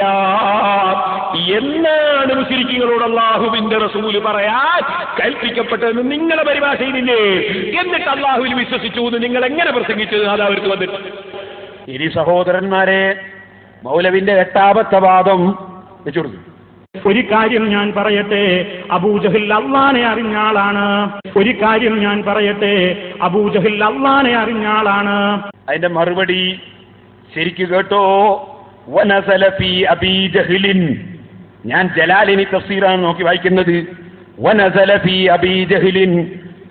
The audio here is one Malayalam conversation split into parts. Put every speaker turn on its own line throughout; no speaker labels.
പാടില്ല എന്നാണ് മുസ്ലിക്കുകളോട് അള്ളാഹുവിന്റെ റസൂൽ പറയാൻ കൽപ്പിക്കപ്പെട്ടതെന്ന് നിങ്ങളെ പരിഭാഷയിലില്ലേ? എന്നിട്ട് അള്ളാഹുവിൽ വിശ്വസിച്ചു എന്ന് നിങ്ങൾ എങ്ങനെ പ്രസംഗിച്ചത്? അത് അവർക്ക് വന്നിട്ട്.
ഇനി സഹോദരന്മാരെ മൗലവിന്റെ എട്ടാമത്തെ വാദം വെച്ചുകൊടുക്കും
ഒരു കാര്യം ഞാൻ പറയട്ടെ അബൂജഹിൽ അള്ളാനെ അറിഞ്ഞ ആളാണ്. ഒരു കാര്യം ഞാൻ പറയട്ടെ അബൂജഹിൽ അള്ളാനെ അറിഞ്ഞ ആളാണ്.
അതിന്റെ മറുപടി ശരിക്കു കേട്ടോ? വനസല ഫീ അബീ ഞാൻ ജലാലിനി തഫ്സീറാണ് നോക്കി വായിക്കുന്നത്. വനസല ഫീ അബീ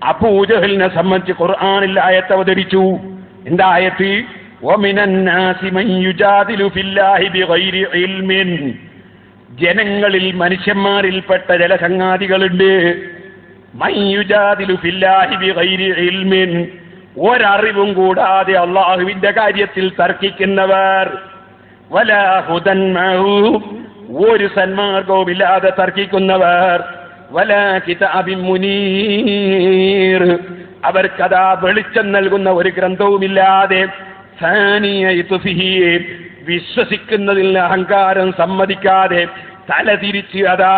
അബൂജഹലിനെ സംബന്ധിച്ച് ഖുർആാനിൽ ആയത്ത് അവതരിച്ചു. എന്താ ആയത്ത്? ജനങ്ങളിൽ മനുഷ്യന്മാരിൽപ്പെട്ട ചില സംഗാതികളുണ്ട് ഒരറിവും കൂടാതെ അള്ളാഹുവിന്റെ കാര്യത്തിൽ തർക്കിക്കുന്നവർ. വലാ ഹുദൻ മഅഹു ഒരു സന്മാർഗവുമില്ലാതെ തർക്കിക്കുന്നവർ. മുനീർ. അവർക്കതാ വെളിച്ചം നൽകുന്ന ഒരു ഗ്രന്ഥവുമില്ലാതെ വിശ്വസിക്കുന്നതിൽ അഹങ്കാരം സമ്മതിക്കാതെ തലതിരിച്ച് അതാ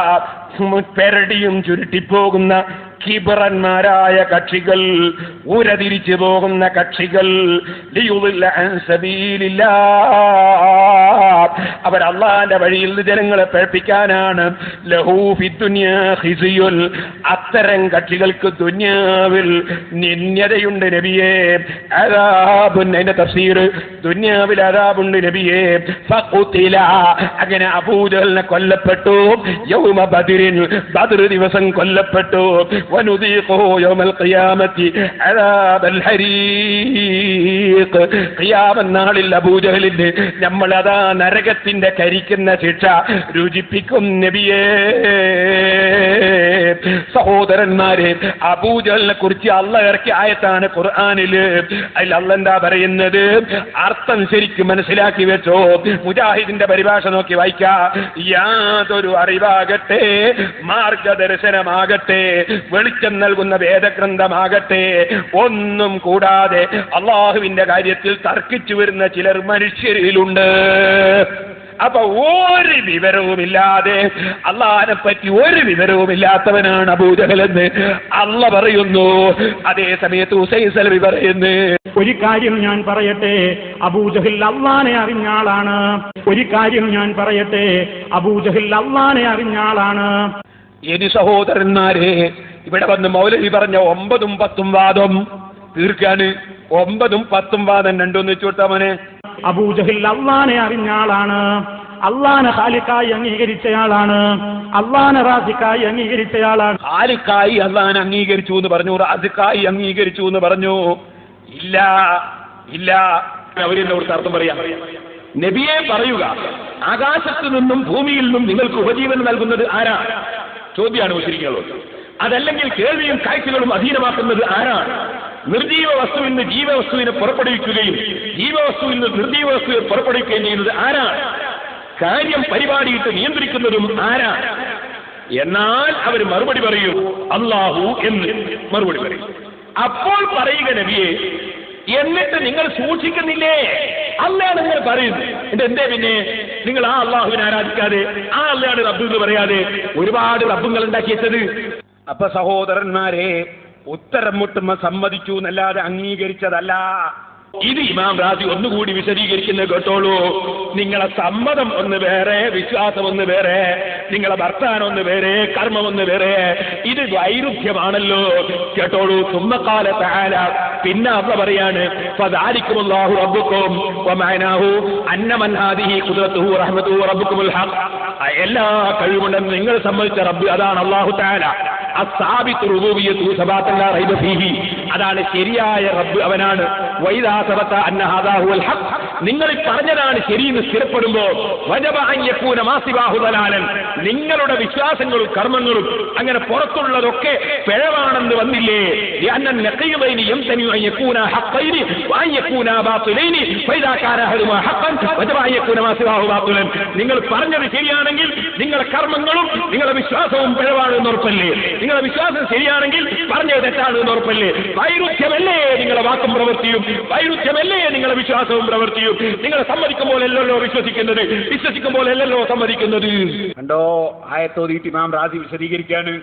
പെരടിയും ചുരുട്ടിപ്പോകുന്ന കിബറന്മാരായ കക്ഷികൾ ഊരതിരിച്ചു പോകുന്ന കക്ഷികൾ ലിയുദില്ല അൻ സബീലില്ലാ. അവർ അള്ളാന്റെ വഴിയിൽ നിന്ന് ജനങ്ങളെ പഴപ്പിക്കാനാണ് ലഹൂ ഫി ദുനിയാ ഖിസിയുൽ. അത്തരം കക്ഷികൾക്ക് ദുന്യാവിൽ നിന്യതയുണ്ട് നബിയെ. അതാബുൻ അതിന്റെ തഫ്സീർ. ദുന്യാവിൽ അതാബുണ്ട് നബിയെ. അങ്ങനെ അബൂജഹലിനെ കൊല്ലപ്പെട്ടു. യൗമ ബദിരിൻ ബദർ ദിവസം കൊല്ലപ്പെട്ടു. വനുദീഖു യൗമൽ ഖിയാമത്തി. അദാബൽ ഹരീഖ്. ഖിയാമത്ത് നാളിൽ നമ്മൾ അതാ നരകത്തിന്റെ കരിക്കുന്ന ശിക്ഷ രുചിപ്പിക്കും നബിയേ. സഹോദരന്മാരെ അബൂജലിനെ കുറിച്ച് അള്ള ഇറക്കി ആയത്താണ് ഖുർആാനിൽ. അതിൽ അള്ള എന്താ പറയുന്നത്? അർത്ഥം ശരിക്കും മനസ്സിലാക്കി വെച്ചോ. മുജാഹിദിന്റെ പരിഭാഷ നോക്കി വായിക്ക. യാതൊരു അറിവാകട്ടെ മാർഗദർശനമാകട്ടെ വെളിച്ചം നൽകുന്ന വേദഗ്രന്ഥമാകട്ടെ ഒന്നും കൂടാതെ അള്ളാഹുവിന്റെ കാര്യത്തിൽ തർക്കിച്ചു വരുന്ന ചിലർ മനുഷ്യരിലുണ്ട്. അപ്പൊ ഒരു വിവരവുമില്ലാതെ അള്ളഹാനെ പറ്റി ഒരു വിവരവുമില്ലാത്തവനാണ് അബൂജഹലെന്ന് അള്ള പറയുന്നു. അതേ സമയത്ത് ഹുസൈസലവി പറയുന്നു
ഒരു കാര്യം ഞാൻ പറയട്ടെ അബൂജഹിൽ അള്ളാനെ അറിഞ്ഞ ആളാണ്. ഒരു കാര്യം ഞാൻ പറയട്ടെ അബൂജഹിൽ അള്ളാനെ അറിഞ്ഞ ആളാണ്.
ഇനി സഹോദരന്മാരെ ഇവിടെ വന്ന് മൗലവി പറഞ്ഞ ഒമ്പതും പത്തും വാദം തീർക്കാന് ഒമ്പതും പത്തും വാദം എന്ന് വെച്ചു കൊടുത്താ മോനെ.
അബൂജഹിൽ അള്ളാനെ അറിഞ്ഞ ആളാണ്. അള്ളാന ഹാലിക്കായി അംഗീകരിച്ചയാളാണ്. അള്ളാന റാസിക്കായി അംഗീകരിച്ചയാളാണ്.
ഹാലിക്കായി അള്ളാൻ അംഗീകരിച്ചു എന്ന് പറഞ്ഞു റാസിക്കായി അംഗീകരിച്ചു എന്ന് പറഞ്ഞു. ഇല്ല ഇല്ല. അവരെന്നോട് അർത്ഥം പറയാം? നബിയെ പറയുക ആകാശത്തു നിന്നും ഭൂമിയിൽ നിന്നും നിങ്ങൾക്ക് ഉപജീവനം നൽകുന്നത് ആരാ? ചോദ്യമാണ് മുസ്ലിങ്ങളോട് അതല്ലെങ്കിൽ കേൾവിയും കാഴ്ചകളും അധീനമാക്കുന്നത് ആരാണ്? നിർജീവ വസ്തുവിൽ നിന്ന് ജീവവസ്തുവിനെ പുറപ്പെടുവിക്കുകയും ജീവവസ്തുവിൽ നിന്ന് നിർജീവ വസ്തുവിനെ പുറപ്പെടുവിക്കുകയും ചെയ്യുന്നത് ആരാണ് കാര്യം പരിപാടിയിട്ട് നിയന്ത്രിക്കുന്നതും ആരാണ് എന്നാൽ അവർ മറുപടി പറയും അള്ളാഹു എന്ന് മറുപടി പറയും. അപ്പോൾ പറയുക നബിയെ എന്നിട്ട് നിങ്ങൾ സൂക്ഷിക്കുന്നില്ലേ? അല്ലാണ് നിങ്ങൾ പറയുന്നത് എന്നിട്ട് എന്തേ പിന്നെ? നിങ്ങൾ ആ അള്ളാഹുവിനെ ആരാധിക്കാതെ ആ അല്ലയാണ് റബ്ബ് എന്ന് പറയാതെ ഒരുപാട് റബ്ബുകൾ ഉണ്ടാക്കി അപ്പൊ സഹോദരന്മാരെ ഉത്തരം മുട്ടുമ്മ സമ്മതിച്ചു എന്നല്ലാതെ അംഗീകരിച്ചതല്ല. ഇത് ഇമാം റാസി ഒന്നുകൂടി വിശദീകരിക്കുന്ന കേട്ടോളൂ. നിങ്ങളെ സമ്മതം ഒന്ന് വേറെ വിശ്വാസം ഒന്ന് വേറെ നിങ്ങളെ ഭർത്താനം ഒന്ന് വേറെ കർമ്മം ഒന്ന് വേറെ. ഇത് വൈരുദ്ധ്യമാണല്ലോ. കേട്ടോളൂ. തുമ്മക്കാല താല പിന്നെ അവ പറയാണ് എല്ലാ കഴിവുണ്ടെന്ന് നിങ്ങൾ സമ്മതിച്ച റബ്ബ് അതാണ് അള്ളാഹു അല്ലാഹു असाबित रुबूबियत बात ला रही बफीही അതാണ് ശരിയായ റബ്ബ് അവനാണ്. വൈദാസവത്ത അന്നഹാദാഹുൽ ഹഖ്. നിങ്ങൾ പറഞ്ഞതാണ് ശരിയെന്ന് സ്ഥിരപ്പെടുമ്പോൾ വജബൂന മാസിബാഹുദലാലൻ നിങ്ങളുടെ വിശ്വാസങ്ങളും കർമ്മങ്ങളും അങ്ങനെ പുറത്തുള്ളതൊക്കെ പിഴവാണെന്ന് വന്നില്ലേ? നിങ്ങൾ പറഞ്ഞത് ശരിയാണെങ്കിൽ നിങ്ങളുടെ കർമ്മങ്ങളും നിങ്ങളുടെ വിശ്വാസവും പിഴവാണ് എന്ന് ഉറപ്പല്ലേ? നിങ്ങളുടെ വിശ്വാസം ശരിയാണെങ്കിൽ പറഞ്ഞത് തെറ്റാണ് എന്ന് ഉറപ്പല്ലേ?
വൈരുദ്ധ്യമല്ലേ നിങ്ങളുടെ വാക്കും പ്രവൃത്തിയും? വൈരുദ്ധ്യമല്ലേ നിങ്ങളുടെ വിശ്വാസവും പ്രവൃത്തിയും? നിങ്ങളെ എല്ലല്ലോ വിശ്വസിക്കുന്നത്? വിശ്വസിക്കുമ്പോൾ എല്ലല്ലോ സമ്മതിക്കുന്നത്?
കണ്ടോ? ആയത്തോതിയിട്ട് ഇമാം റാസി വിശദീകരിക്കാണ്.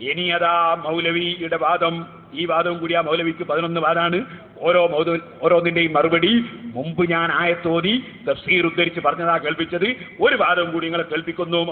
ഇനി അതാ മൗലവിയുടെ വാദം. ഈ വാദവും കൂടി ആ മൗലവിക്ക് പതിനൊന്ന് വാദാണ്. ഓരോ മൗല ഓരോന്നിന്റെയും മറുപടി. മുമ്പ് ഞാൻ ആയത്തോതി തഫ്സീർ ഉദ്ധരിച്ച് പറഞ്ഞതാ കേൾപ്പിച്ചത്. ഒരു വാദവും കൂടി നിങ്ങളെ കേൾപ്പിക്കുന്നു.